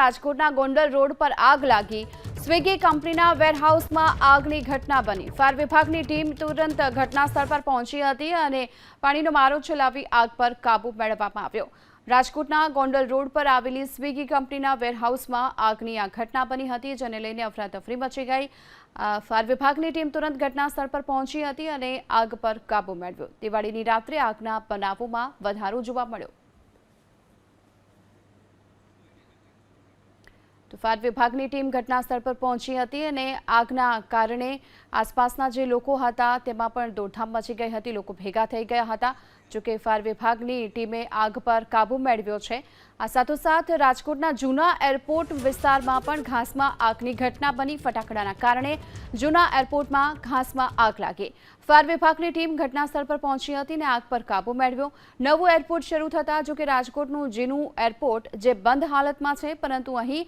રાજકોટના ગોંડલ રોડ પર આગ લાગી. સ્વિગી કંપનીના વેરહાઉસમાં આગની ઘટના બની. ફાયર વિભાગની ટીમ તુરંત ઘટનાસ્થળ પર પહોંચી હતી અને પાણીનો મારો ચલાવી આગ પર કાબુ મેળવવામાં આવ્યો. રાજકોટના ગોંડલ રોડ પર આવેલી સ્વિગી કંપનીના વેરહાઉસમાં આગની આ ઘટના બની હતી, જેને લઈને અફરાતફરી મચી ગઈ. ફાયર વિભાગની ટીમ તુરંત ઘટનાસ્થળ પર પહોંચી હતી અને આગ પર કાબુ મેળવ્યો. દિવાળીની રાત્રે આગના બનાવોમાં વધારો જોવા મળ્યો. તો ફાયર વિભાગની ટીમ ઘટનાસ્થળ પર પહોંચી હતી અને આગના કારણે આસપાસના જે લોકો હતા તેમાં પણ દોડધામ મચી ગઈ હતી. લોકો ભેગા થઈ ગયા હતા જોકે ફાયર વિભાગની ટીમે આગ પર કાબુ મેળવ્યો છે. આ સાથોસાથ રાજકોટના જૂના એરપોર્ટ વિસ્તારમાં પણ ઘાસમાં આગની ઘટના બની. ફટાકડાના કારણે જૂના એરપોર્ટમાં ઘાસમાં આગ લાગી. ફાયર વિભાગની ટીમ ઘટના સ્થળ પર પહોંચી હતી અને આગ પર કાબુ મેળવ્યો. નવું એરપોર્ટ શરૂ થતાં જોકે રાજકોટનું જૂનું એરપોર્ટ જે બંધ હાલતમાં છે, પરંતુ અહીં